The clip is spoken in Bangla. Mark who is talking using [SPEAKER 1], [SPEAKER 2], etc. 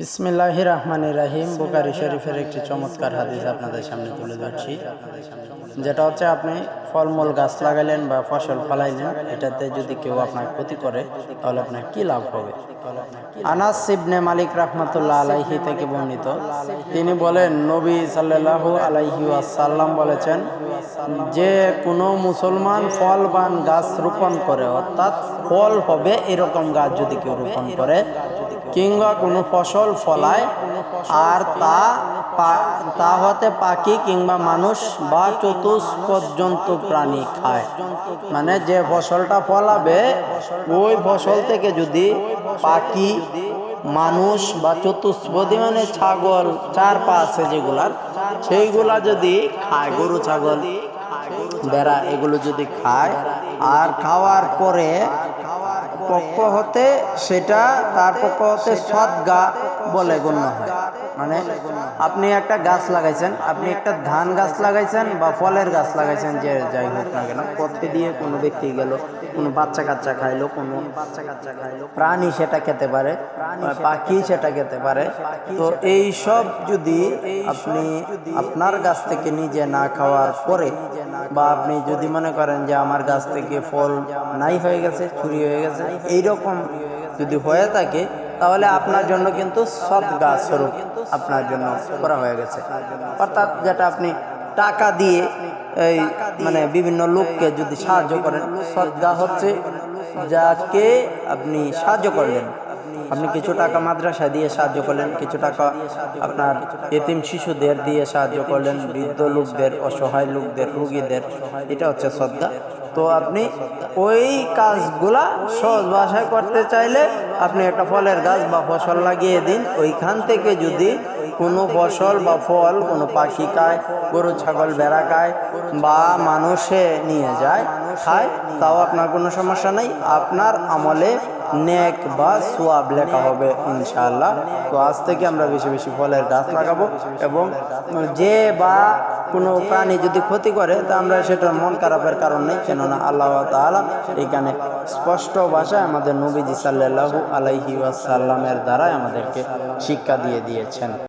[SPEAKER 1] বিসমিল্লাহ রহমান রাহিম বুকারি শরীফের একটি চমৎকার হাদিস আপনাদের সামনে তুলে ধরছি। যেটা হচ্ছে আপনি ফলমূল গাছ লাগাইলেন বা ফসল ফলাইলেন, এটাতে যদি কেউ আপনার ক্ষতি করে, তাহলে আপনার কি লাভ হবে? আনাস সিবনে মালিক রহমতুল্লাহ আলাইহি থেকে বর্ণিত। তিনি বলেন, নবী সাল্লাল্লাহু আলাইহি আসাল্লাম বলেছেন, যে কোনো মুসলমান ফলবান গাছ রোপণ করে, অর্থাৎ ফল হবে এরকম গাছ যদি কেউ রোপণ করে, কিংবা কোনো ফসল ফলায়, আর তা তা হতে পাখি কিংবা মানুষ বা চতুষ্পর্যন্ত প্রাণী খায়। মানে যে ফসলটা ফলাবে, ওই ফসল থেকে যদি পাখি, মানুষ বা চতুষ্পদী মানে ছাগল চার পা আছে যেগুলার, সেইগুলা যদি খায়, গরু, ছাগল বেড়া এগুলো যদি খায়, আর খাওয়ার পরে পক্ষ হতে সেটা, তার পক্ষ হতে সদ্গা বলে গণ্য হয়। মানে আপনি একটা গাছ লাগাইছেন, আপনি একটা ধান গাছ লাগাইছেন বা ফলের গাছ লাগাইছেন, যে যাই হোক না কেন পথে দিয়ে কোনো ব্যক্তি গেল, কোনো বাচ্চা কাচ্চা খাইলো, কোনো বাচ্চা কাচ্চা খাইলো প্রাণী সেটা খেতে পারে পাখি সেটা খেতে পারে। তো এই সব যদি আপনি আপনার গাছ থেকে নিজে না খাওয়ার পরে বা আপনি যদি মনে করেন যে আমার গাছ থেকে ফল নাই হয়ে গেছে, চুরি হয়ে গেছে, এইরকম যদি হয়ে থাকে তাহলে আপনার জন্য কিন্তু সৎ গাছ স্বরূপ আপনার জন্য করা হয়ে গেছে। অর্থাৎ যেটা আপনি টাকা দিয়ে এই মানে বিভিন্ন লোককে যদি সাহায্য করেন সদ্গা হচ্ছে যাকে আপনি সাহায্য করলেন। আপনি কিছু টাকা মাদ্রাসা দিয়ে সাহায্য করলেন, কিছু টাকা আপনার এতিম শিশুদের দিয়ে সাহায্য করলেন, বৃদ্ধ লোকদের, অসহায় লোকদের, রুগীদের, এটা হচ্ছে শ্রদ্ধা তো আপনি ওই কাজগুলা সহজ ভাষায় করতে চাইলে আপনি একটা ফলের গাছ বা ফসল লাগিয়ে দিন, ওইখান থেকে যদি কোনো ফসল বা ফল কোনো পাখি খায়, গরু, ছাগল বেড়া খায় বা মানুষে নিয়ে যায়, খায়, তাও আপনার কোনো সমস্যা নেই। আপনার আমলে নেক বা সোয়াব লেখা হবে, ইনশাআল্লাহ। তো আজ থেকে আমরা বেশি বেশি ফলের গাছ লাগাবো এবং যে বা কোনো প্রাণী যদি ক্ষতি করে, তা আমরা সেটার মন খারাপের কারণ নেই। কেননা আল্লাহ তাআলা এখানে স্পষ্ট ভাষায় আমাদের নবীজি সাল্লাল্লাহু আলাইহি ওয়াসাল্লামের দ্বারাই আমাদেরকে শিক্ষা দিয়ে দিয়েছেন।